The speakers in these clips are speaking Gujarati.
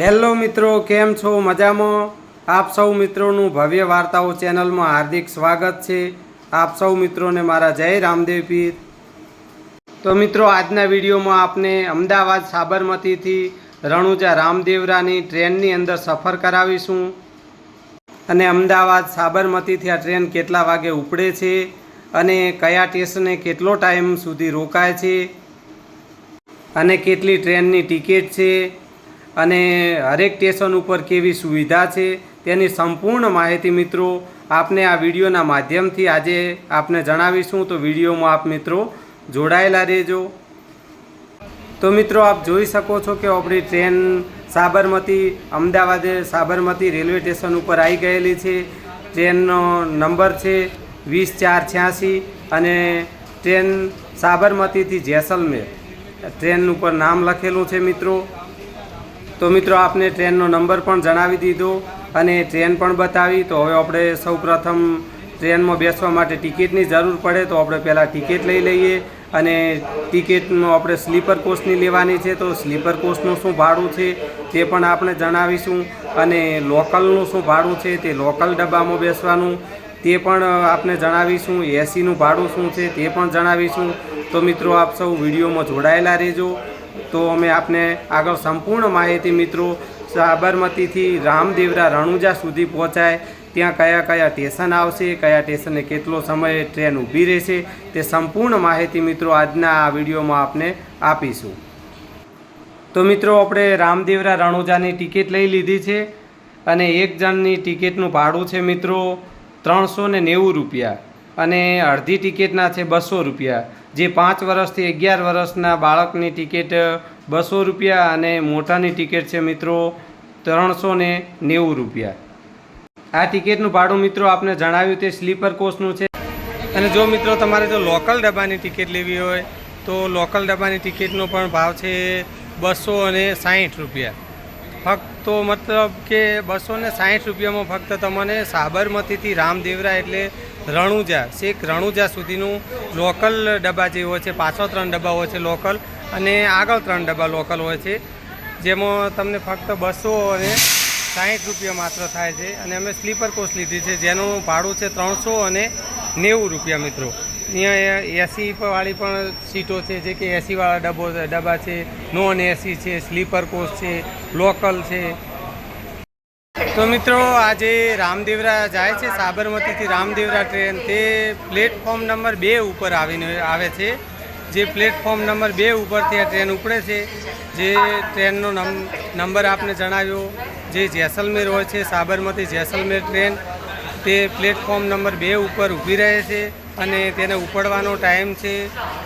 હેલો મિત્રો, કેમ છો? મજામાં? આપ સૌ મિત્રોનું ભવ્ય વાર્તાઓ ચેનલમાં હાર્દિક સ્વાગત છે. આપ સૌ મિત્રોને મારા જય રામદેવ પીર. તો મિત્રો, આજના વિડીયોમાં આપને અમદાવાદ સાબરમતીથી રણુજા રામદેવરાની ટ્રેનની અંદર સફર કરાવીશું. અને અમદાવાદ સાબરમતીથી આ ટ્રેન કેટલા વાગે ઉપડે છે અને કયા સ્ટેશને કેટલો ટાઈમ સુધી રોકાય છે અને કેટલી ટ્રેનની ટિકિટ છે અને હરેક સ્ટેશન ઉપર કેવી સુવિધા છે તેની સંપૂર્ણ માહિતી મિત્રો આપને આ વિડીયોના માધ્યમથી આજે આપને જણાવીશું. તો વિડીયોમાં આપ મિત્રો જોડાયેલા રહેજો. તો મિત્રો આપ જોઈ શકો છો કે આપણી train Sabarmati, Ahmedabad Sabarmati railway station ઉપર આવી ગયેલી છે. ટ્રેનનો નંબર છે વીસ ચાર છ્યાસી અને ટ્રેન સાબરમતીથી જેસલમેર. ટ્રેન ઉપર નામ લખેલું છે મિત્રો. તો મિત્રો આપને ટ્રેનનો નંબર પણ જણાવી દીધો અને ટ્રેન પણ બતાવી. તો હવે આપણે સૌ પ્રથમ ટ્રેનમાં બેસવા માટે ટિકિટની જરૂર પડે તો આપણે પહેલાં ટિકિટ લઈ લઈએ અને ટિકિટનું આપણે સ્લીપર કોચની લેવાની છે. તો સ્લીપર કોચનું શું ભાડું છે તે પણ આપણે જણાવીશું અને લોકલનું શું ભાડું છે તે લોકલ ડબ્બામાં બેસવાનું તે પણ આપને જણાવીશું. એસીનું ભાડું શું છે તે પણ જણાવીશું. તો મિત્રો આપ સૌ વિડીયોમાં જોડાયેલા રહેજો. તો અમે આપને આગળ સંપૂર્ણ માહિતી મિત્રો સાબરમતીથી રામદેવરા રણુજા સુધી પહોંચાય. ત્યાં કયા કયા સ્ટેશન આવશે, કયા સ્ટેશને કેટલો સમય ટ્રેન ઊભી રહેશે, તે સંપૂર્ણ માહિતી મિત્રો આજના આ વિડીયોમાં આપને આપીશું. તો મિત્રો આપણે રામદેવરા રણુજાની ટિકિટ લઈ લીધી છે અને એક જણની ટિકિટનું ભાડું છે મિત્રો ત્રણસો ને નેવું રૂપિયા અને અડધી ટિકિટના છે બસો રૂપિયા. જે પાંચ વર્ષથી અગિયાર વર્ષના બાળકની ટિકિટ, બસો રૂપિયા અને મોટાની ટિકિટ છે મિત્રો, ત્રણસો ને નેવું રૂપિયા. આ ટિકિટનું ભાડું મિત્રો આપને જણાવ્યું તે સ્લીપર કોચનું છે. અને જો મિત્રો તમારે જો લોકલ ડબ્બાની ટિકિટ લેવી હોય, તો લોકલ ડબ્બાની ટિકિટનો પણ ભાવ છે બસો અને સાહીઠ રૂપિયા. ફક્ત મતલબ કે બસો ને સાહીઠ રૂપિયામાં ફક્ત તમને સાબરમતીથી રામદેવરા એટલે રણુજા, શેખ રણુજા સુધીનું લોકલ ડબ્બા જે હોય છે, પાછળ ત્રણ ડબ્બા હોય છે લોકલ અને આગળ ત્રણ ડબ્બા લોકલ હોય છે. જેમાં તમને ફક્ત બસો અને સાહીઠ રૂપિયા માત્ર થાય છે અને અમે સ્લીપર કોચ લીધી છે, જેનું ભાડું છે ત્રણસો અને નેવું રૂપિયા મિત્રો. અહીંયા એસી વાળી પણ સીટો છે, જે કે એસીવાળા ડબ્બો, ડબ્બા છે, નોન એસી છે, સ્લીપર કોચ છે લોકલ છે. તો મિત્રો, આજે રામદેવરા જાય છે, સાબરમતીથી રામદેવરા ટ્રેન. તે પ્લેટફોર્મ નંબર બે ઉપર આવીને આવે છે. જે પ્લેટફોર્મ નંબર બે ઉપરથી આ ટ્રેન ઉપડે છે. જે ટ્રેનનો નંબર આપને જણાવ્યો. જે જેસલમેર હોય છે, સાબરમતી જેસલમેર ટ્રેન, તે પ્લેટફોર્મ નંબર બે ઉપર ઊભી રહે છે અને તેને ઉપડવાનો ટાઈમ છે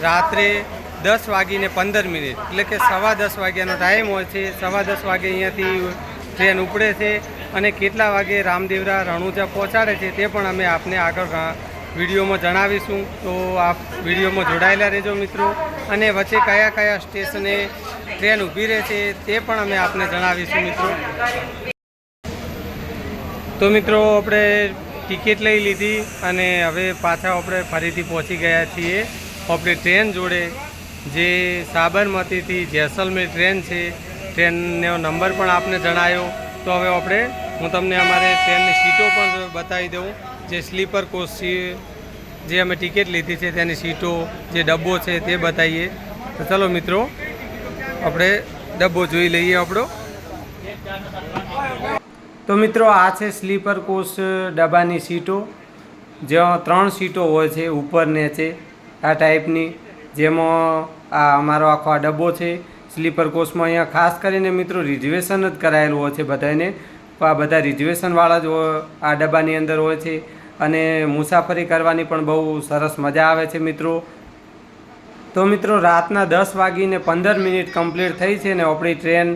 રાત્રે દસ વાગીને પંદર મિનિટ. એટલે કે સવા દસ વાગ્યાનો ટાઈમ હોય છે. સવા દસ વાગે અહીંયાથી ટ્રેન ઉપડે છે. અને કેટલા વાગે રામદેવરા રણુજા પહોંચાડે છે તે પણ અમે આપને આગળ વિડીયોમાં જણાવીશું. તો આપ વિડીયોમાં જોડાયેલા રહેજો મિત્રો. અને વચ્ચે કયા કયા સ્ટેશને ટ્રેન ઊભી રહે છે તે પણ અમે આપને જણાવીશું મિત્રો. તો મિત્રો, આપણે ટિકિટ લઈ લીધી અને હવે પાછા આપણે ફરીથી પહોંચી ગયા છીએ આપણે ટ્રેન જોડે, જે સાબરમતીથી જેસલમેર ટ્રેન છે. ટ્રેનનો નંબર પણ આપને જણાયો. તો હવે આપણે, હું તમને અમારે ટ્રેનની સીટો પણ બતાવી દઉં. જે સ્લીપર કોચ જે અમે ટિકિટ લીધી છે તેની સીટો, જે ડબ્બો છે તે બતાવીએ. તો ચલો મિત્રો, આપણે ડબ્બો જોઈ લઈએ આપણો. તો મિત્રો, આ છે સ્લીપર કોચ ડબ્બાની સીટો. જ્યાં ત્રણ સીટો હોય છે, ઉપર છે આ ટાઈપની જેમાં આ અમારો આખો આ ડબ્બો છે. સ્લીપર કોચમાં અહીંયા ખાસ કરીને મિત્રો રિઝર્વેશન જ કરાયેલું હોય છે બધાને આ બધા રિઝર્વેશનવાળા જ આ ડબ્બાની અંદર હોય છે. અને મુસાફરી કરવાની પણ બહુ સરસ મજા આવે છે મિત્રો. તો મિત્રો રાતના દસ વાગીને પંદર મિનિટ કમ્પ્લીટ થઈ છે ને આપણી ટ્રેન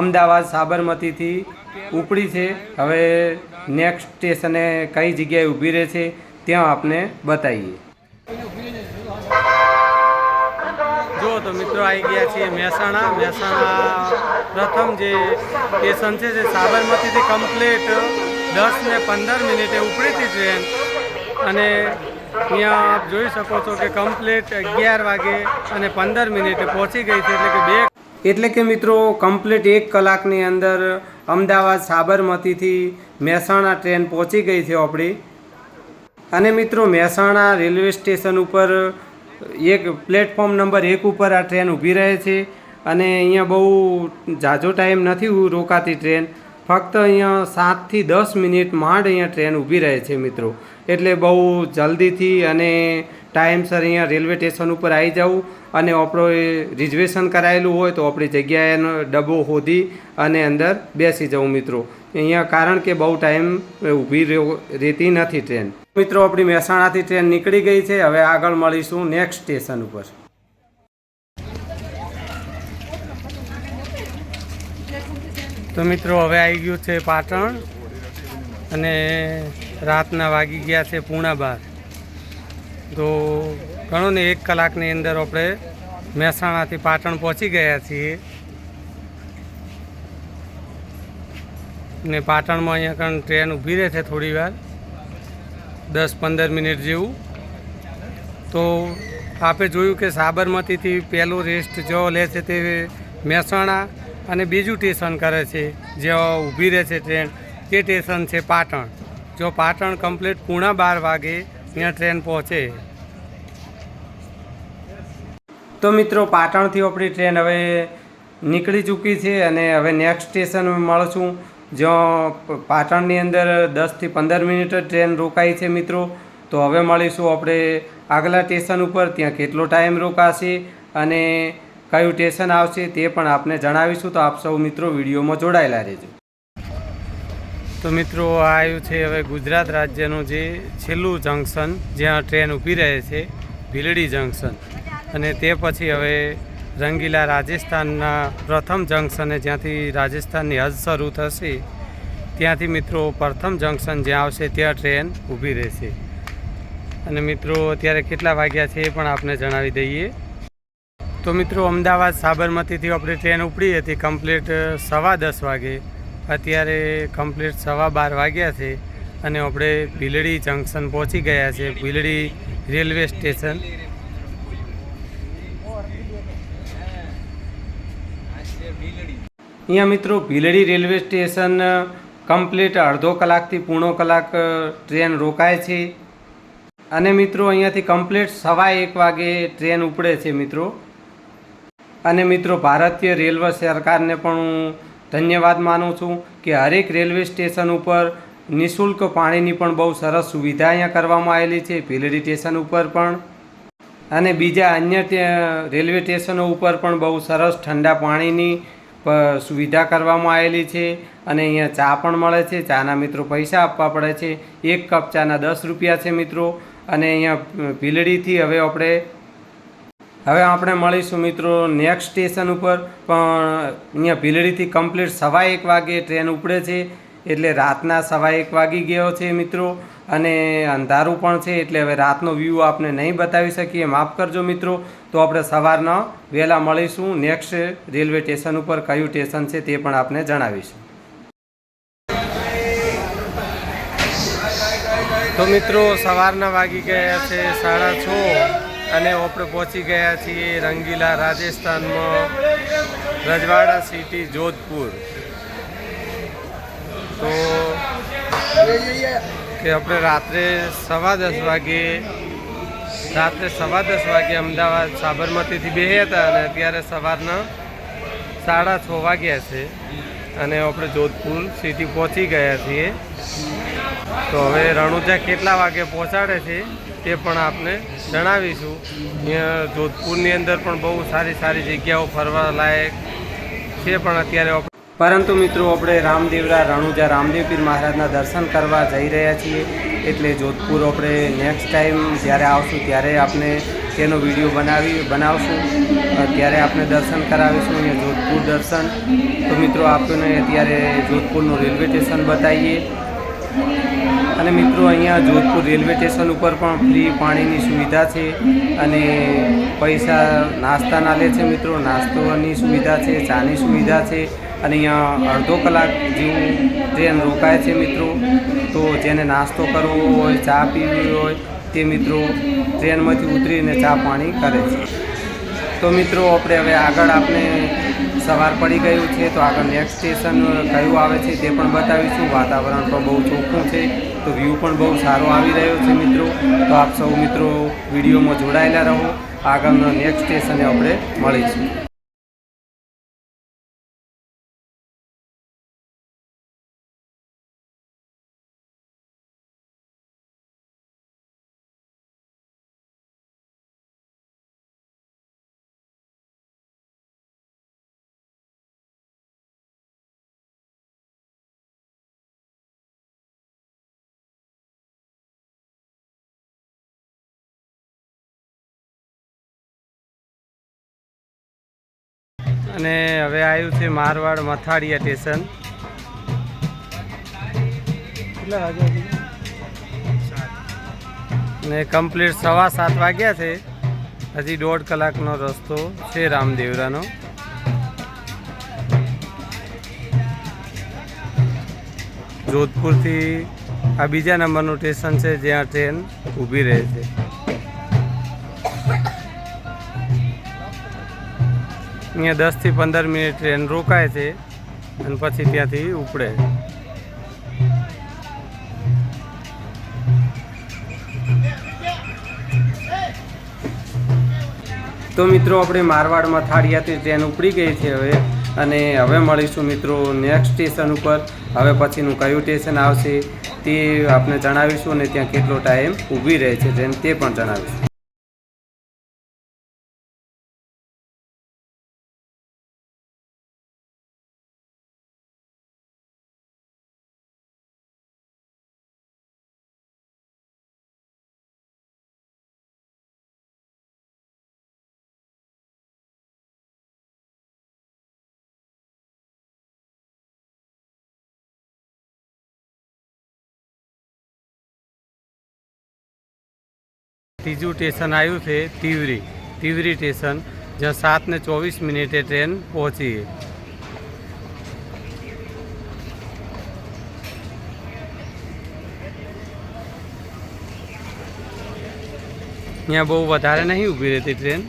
અમદાવાદ સાબરમતીથી ઉપડી છે. હવે નેક્સ્ટ સ્ટેશને કઈ જગ્યાએ ઊભી રહે છે ત્યાં આપને બતાવીએ. મિત્રો આવી ગયા છીએ મહેસાણા. મહેસાણા પ્રથમ જે સ્ટેશન છે, જે સાબરમતીથી કમ્પ્લીટ દસ ને પંદર મિનિટે ઉપડી હતી ટ્રેન. અને અહીંયા આપ જોઈ શકો છો કે કમ્પ્લીટ અગિયાર વાગે અને પંદર મિનિટે પહોંચી ગઈ છે, એટલે કે બે એટલે કે મિત્રો કમ્પ્લીટ એક કલાકની અંદર અમદાવાદ સાબરમતીથી મહેસાણા ટ્રેન પહોંચી ગઈ છે આપણી. અને મિત્રો મહેસાણા રેલવે સ્ટેશન ઉપર એક પ્લેટફોર્મ નંબર એક ઉપર આ ટ્રેન ઊભી રહે છે અને અહીંયા બહુ ઝાઝો ટાઈમ નથી રોકાતી ટ્રેન. ફક્ત અહીંયા સાતથી દસ મિનિટ માંડ અહીંયા ટ્રેન ઊભી રહે છે મિત્રો. એટલે બહુ જલ્દીથી અને ટાઈમસર અહીંયા રેલવે સ્ટેશન ઉપર આવી જવું અને આપણો એ રિઝર્વેશન કરાયેલું હોય તો આપણી જગ્યાએનો ડબ્બો શોધી અને અંદર બેસી જવું મિત્રો. અહીંયા કારણ કે બહુ ટાઈમ ઊભી રહેતી નથી ટ્રેન. મિત્રો, આપણી મહેસાણાથી ટ્રેન નીકળી ગઈ છે. હવે આગળ મળીશું નેક્સ્ટ સ્ટેશન ઉપર. તો મિત્રો, હવે આવી ગયું છે પાટણ અને રાતના વાગી ગયા છે પૂણા બાર. તો ઘણો ને એક કલાકની અંદર આપણે મહેસાણાથી પાટણ પહોંચી ગયા છીએ. ને પાટણમાં અહીંયા કણ ટ્રેન ઊભી રહે છે થોડી વાર. દસ પંદર મિનિટ જેવું. તો આપે જોયું કે સાબરમતીથી પહેલું રેસ્ટ જો લે છે તે મહેસાણા અને બીજું સ્ટેશન કરે છે જ્યાં ઊભી રહે છે ટ્રેન. તે સ્ટેશન છે પાટણ. જો પાટણ કમ્પ્લીટ પૂણા બાર વાગે ત્યાં ટ્રેન પહોંચે. તો મિત્રો, પાટણથી આપણી ટ્રેન હવે નીકળી ચૂકી છે અને હવે નેક્સ્ટ સ્ટેશન મળશું. જ્યાં પાટણની અંદર દસથી પંદર મિનિટ ટ્રેન રોકાઈ છે મિત્રો. તો હવે મળીશું આપણે આગલા સ્ટેશન ઉપર, ત્યાં કેટલો ટાઈમ રોકાશે અને કયું સ્ટેશન આવશે તે પણ આપને જણાવીશું. તો આપ સૌ મિત્રો વિડીયોમાં જોડાયેલા રહેજો. તો મિત્રો, આ આવ્યું છે હવે ગુજરાત રાજ્યનું જે છેલ્લું જંકશન જ્યાં ટ્રેન ઊભી રહે છે, ભીલડી જંકશન. અને તે પછી હવે રંગીલા રાજસ્થાનના પ્રથમ જંકશને જ્યાંથી રાજસ્થાનની હજ શરૂ થશે, ત્યાંથી મિત્રો પ્રથમ જંકશન જ્યાં આવશે ત્યાં ટ્રેન ઊભી રહેશે. અને મિત્રો, અત્યારે કેટલા વાગ્યા છે એ પણ આપને જણાવી દઈએ. તો મિત્રો, અમદાવાદ સાબરમતીથી આપણી ટ્રેન ઉપડી હતી કમ્પ્લીટ સવા દસ વાગે. અત્યારે કમ્પ્લીટ સવા બાર વાગ્યા છે અને આપણે ભીલડી જંકશન પહોંચી ગયા છે, ભીલડી રેલવે સ્ટેશન. અહીંયા મિત્રો ભીલડી રેલવે સ્ટેશન કમ્પ્લીટ અડધો કલાકથી પૂણો કલાક ટ્રેન રોકાય છે. અને મિત્રો અહીંયાથી કમ્પ્લીટ સવા એક વાગે ટ્રેન ઉપડે છે મિત્રો. અને મિત્રો ભારતીય રેલવે સરકારને પણ હું ધન્યવાદ માનું છું કે હરેક રેલવે સ્ટેશન ઉપર નિઃશુલ્ક પાણીની પણ બહુ સરસ સુવિધા અહીંયા કરવામાં આવેલી છે, ભીલડી સ્ટેશન ઉપર પણ. અને બીજા અન્ય રેલવે સ્ટેશનો ઉપર પણ બહુ સરસ ઠંડા પાણીની સુવિધા કરવામાં આવેલી છે અને અહીંયા ચા પણ મળે છે. ચાના મિત્રો પૈસા આપવા પડે છે. એક કપ ચાના દસ રૂપિયા છે મિત્રો. અને અહીંયા ભીલડીથી હવે આપણે હવે આપણે મળીશું મિત્રો નેક્સ્ટ સ્ટેશન ઉપર. પણ અહીંયા ભીલડીથી કમ્પ્લીટ સવા એક વાગે ટ્રેન ઉપડે છે. એટલે રાતના સવા એક વાગી ગયો છે મિત્રો, અને અંધારું પણ છે એટલે હવે રાતનો વ્યૂ આપણે નહીં બતાવી શકીએ. માફ કરજો મિત્રો. તો આપણે સવારના વહેલા મળીશું. નેક્સ્ટ રેલવે સ્ટેશન ઉપર કયું સ્ટેશન છે તે પણ આપને જણાવીશું. તો મિત્રો, સવારના વાગી ગયા છે સાડા છ, અને આપણે પહોંચી ગયા છીએ રંગીલા રાજસ્થાનમાં રજવાડા સિટી જોધપુર. તો કે આપણે રાત્રે સવા દસ વાગે, રાત્રે સવા દસ વાગે અમદાવાદ સાબરમતીથી બે હતા અને અત્યારે સવારના સાડા છ વાગ્યા છે અને આપણે જોધપુર સિટી પહોંચી ગયા છીએ. તો હવે રણુજા કેટલા વાગે પહોંચાડે છે તે પણ આપને જણાવીશું. અહીંયા જોધપુરની અંદર પણ બહુ સારી સારી જગ્યાઓ ફરવા લાયક છે પણ અત્યારે પરંતુ મિત્રો, આપણે રામદેવરા રણુજા રામદેવપીર મહારાજના દર્શન કરવા જઈ રહ્યા છીએ. એટલે જોધપુર આપણે નેક્સ્ટ ટાઈમ જ્યારે આવશું, ત્યારે આપણે તેનો વીડિયો બનાવી, બનાવશું. ત્યારે આપણે દર્શન કરાવીશું અહીંયા જોધપુર દર્શન. તો મિત્રો આપણને અત્યારે જોધપુરનું રેલવે સ્ટેશન બતાવીએ. અને મિત્રો, અહીંયા જોધપુર રેલવે સ્ટેશન ઉપર પણ ફ્રી પાણીની સુવિધા છે અને પૈસા નાસ્તાના લે છે મિત્રો. નાસ્તોની સુવિધા છે, ચાની સુવિધા છે અને અહીંયા અડધો કલાક જેવું ટ્રેન રોકાય છે મિત્રો. તો જેને નાસ્તો કરવો હોય, ચા પીવી હોય, તે મિત્રો ટ્રેનમાંથી ઉતરીને ચા પાણી કરે છે. તો મિત્રો, આપણે હવે આગળ આપણે સવાર પડી ગયું છે, તો આગળ નેક્સ્ટ સ્ટેશન કયું આવે છે તે પણ બતાવીશું. વાતાવરણ પણ બહુ ચોખ્ખું છે, તો વ્યૂ પણ બહુ સારો આવી રહ્યો છે મિત્રો. તો આપ સૌ મિત્રો વિડીયોમાં જોડાયેલા રહો. આગળના નેક્સ્ટ સ્ટેશને આપણે મળીશું. અને હવે આવ્યું છે મારવાડ મથાડિયા સ્ટેશન. ને કમ્પ્લીટ સવા સાત વાગ્યા છે. હજી દોઢ કલાકનો રસ્તો છે રામદેવરાનો. જોધપુરથી આ બીજા નંબરનું સ્ટેશન છે જ્યાં ટ્રેન ઊભી રહે છે. અહીંયા દસથી પંદર મિનિટ ટ્રેન રોકાય છે અને પછી ત્યાંથી ઉપડે તો મિત્રો, આપણે મારવાડમાં થાળિયાથી ટ્રેન ઉપડી ગઈ છે હવે અને હવે મળીશું મિત્રો નેક્સ્ટ સ્ટેશન ઉપર. હવે પછીનું કયું સ્ટેશન આવશે તે આપને જણાવીશું અને ત્યાં કેટલો ટાઈમ ઊભી રહે છે ટ્રેન તે પણ જણાવીશું. ત્રીજું સ્ટેશન આવ્યું છે તિવરી. તિવરી સ્ટેશન, જ્યાં સાત ને ચોવીસ મિનિટે ટ્રેન પહોંચી અહીંયા બહુ વધારે નહીં ઊભી રહેતી ટ્રેન.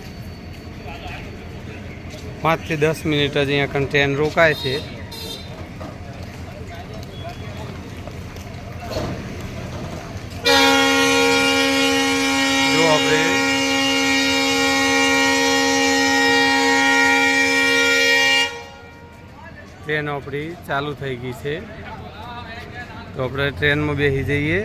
પાંચથી દસ મિનિટ જ અહીંયા ટ્રેન રોકાય છે જો આપણે ટ્રેન આપણી ચાલુ થઈ ગઈ છે. તો આપણે ટ્રેનમાં બેસી જઈએ.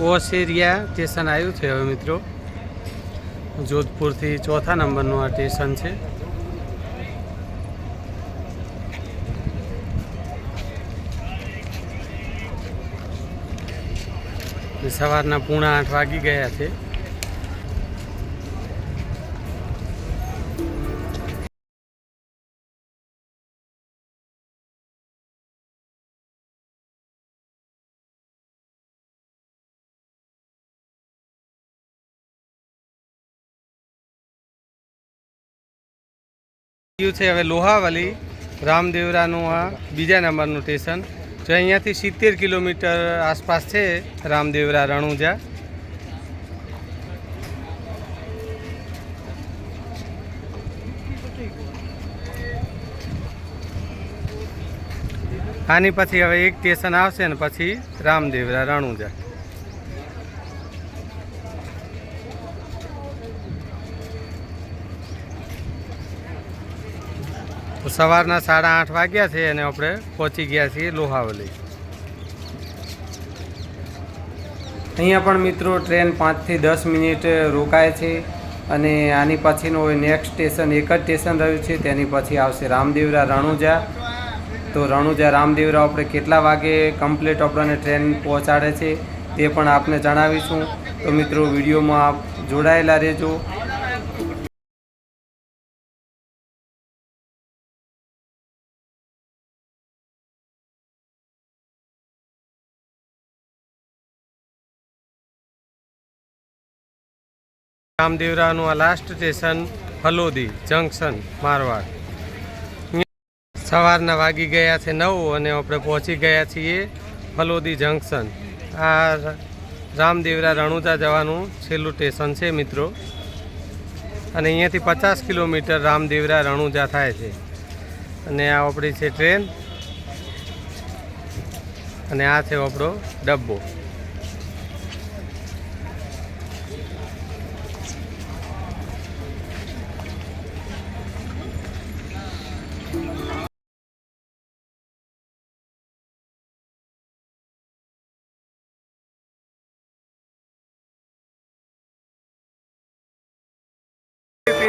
ઓસેરિયા સ્ટેશન આવ્યું છે હવે મિત્રો. જોધપુરથી ચોથા નંબરનું આ સ્ટેશન છે. સવારના પૂણા આઠ વાગી ગયા છે. આવ્યું છે હવે લોહાવાલી, રામદેવરાનું આ બીજા નંબરનું સ્ટેશન, જો અહીંયાથી સિત્તેર કિલોમીટર આસપાસ છે રામદેવરા રણુજા. આની પછી હવે એક સ્ટેશન આવશે ને પછી રામદેવરા રણુજા. સવારના સાડા આઠ વાગ્યા છે અને આપણે પહોંચી ગયા છીએ લોહાવલી. અહીંયા પણ મિત્રો ટ્રેન પાંચથી દસ મિનિટ રોકાય છે અને આની પછીનો નેક્સ્ટ સ્ટેશન એક જ સ્ટેશન રહ્યું છે, તેની પછી આવશે રામદેવરા રણુજા. તો રણુજા રામદેવરા આપણે કેટલા વાગે કમ્પ્લીટ આપણને ટ્રેન પહોંચાડે છે તે પણ આપને જણાવીશું. તો મિત્રો વિડીયોમાં આપ જોડાયેલા રહેજો. રામદેવરાનું આ last station Halodi junction Marwar. સવારના વાગી ગયા છે નવ અને આપણે પહોંચી ગયા છીએ હલોદી જંકશન આ રામદેવરા રણુજા જવાનું છેલ્લું સ્ટેશન છે મિત્રો. અને અહીંયાથી પચાસ કિલોમીટર રામદેવરા રણુજા થાય છે. અને આ આપણી છે ટ્રેન અને આ છે આપણો ડબ્બો.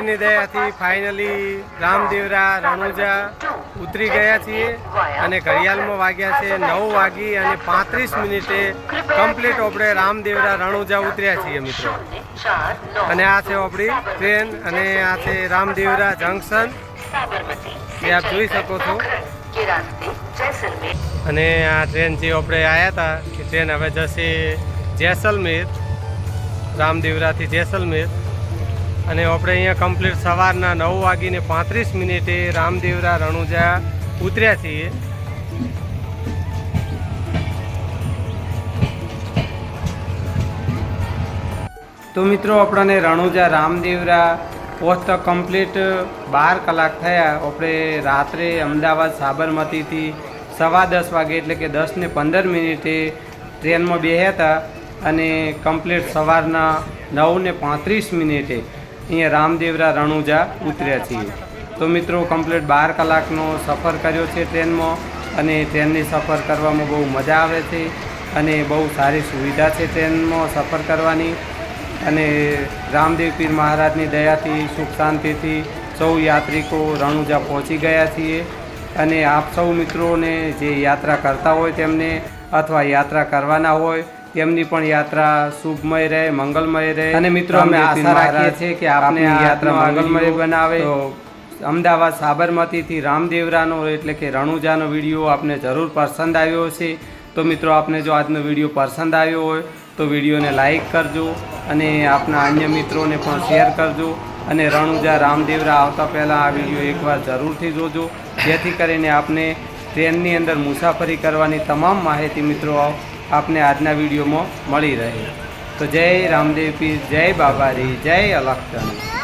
ની દયાથી ફાઇનલી રામદેવરા, રણુજા ઉતરી ગયા છીએ અને ઘડિયાળમાં વાગ્યા છે નવ વાગી અને પાંત્રીસ મિનિટે કમ્પ્લીટ આપણે રામદેવરા, રણુજા ઉતર્યા છીએ મિત્રો. અને આ છે આપણી ટ્રેન અને આ છે રામદેવરા જંકશન જે આપ જોઈ શકો છો. અને આ ટ્રેન જે આપણે આવ્યા હતા કે ટ્રેન હવે જશે જેસલમેર, રામદેવરાથી જેસલમેર. અને આપણે અહીંયા કમ્પ્લીટ સવારના નવ વાગીને પાંત્રીસ મિનિટે રામદેવરા રણુજા ઉતર્યા છીએ. તો મિત્રો, આપણને રણુજા રામદેવરા પહોંચતા કમ્પ્લીટ બાર કલાક થયા. આપણે રાત્રે અમદાવાદ સાબરમતીથી સવા દસ વાગે એટલે કે દસ ને પંદર મિનિટે ટ્રેનમાં બેહ્યા હતા અને કમ્પ્લીટ સવારના નવ ને પાંત્રીસ મિનિટે. અહીંયા રામદેવરા રણુજા ઉતર્યા છીએ. તો મિત્રો કમ્પ્લીટ બાર કલાકનો સફર કર્યો છે ટ્રેનમાં અને ટ્રેનની સફર કરવામાં બહુ મજા આવે છે અને બહુ સારી સુવિધા છે ટ્રેનમાં સફર કરવાની. અને રામદેવ પીર મહારાજની દયાથી, સુખ શાંતિથી સૌ યાત્રિકો રણુજા પહોંચી ગયા છીએ. અને આપ સૌ મિત્રોને જે યાત્રા કરતા હોય તેમને અથવા યાત્રા કરવાના હોય તેમની પણ યાત્રા શુભમય રહે મંગલમય રહે. અને મિત્રો અમે આશા રાખીએ છીએ કે આપને આ યાત્રા મંગલમય બનાવે. તો અમદાવાદ સાબરમતીથી રામદેવરાનો એટલે કે રણુજાનો વીડિયો આપને જરૂર પસંદ આવ્યો હશે. તો મિત્રો આપને જો આજનો વીડિયો પસંદ આવ્યો હોય તો વિડીયોને લાઇક કરજો અને આપના અન્ય મિત્રોને પણ શેર કરજો અને રણુજા રામદેવરા આવતા પહેલાં આ વીડિયો એકવાર જરૂરથી જોજો. જેથી કરીને આપને ટ્રેનની અંદર મુસાફરી કરવાની તમામ માહિતી મિત્રો આપને આજના વિડીયોમાં મળી રહે. તો જય રામદેવ પીર જય બાબારી જય અલખચંદ.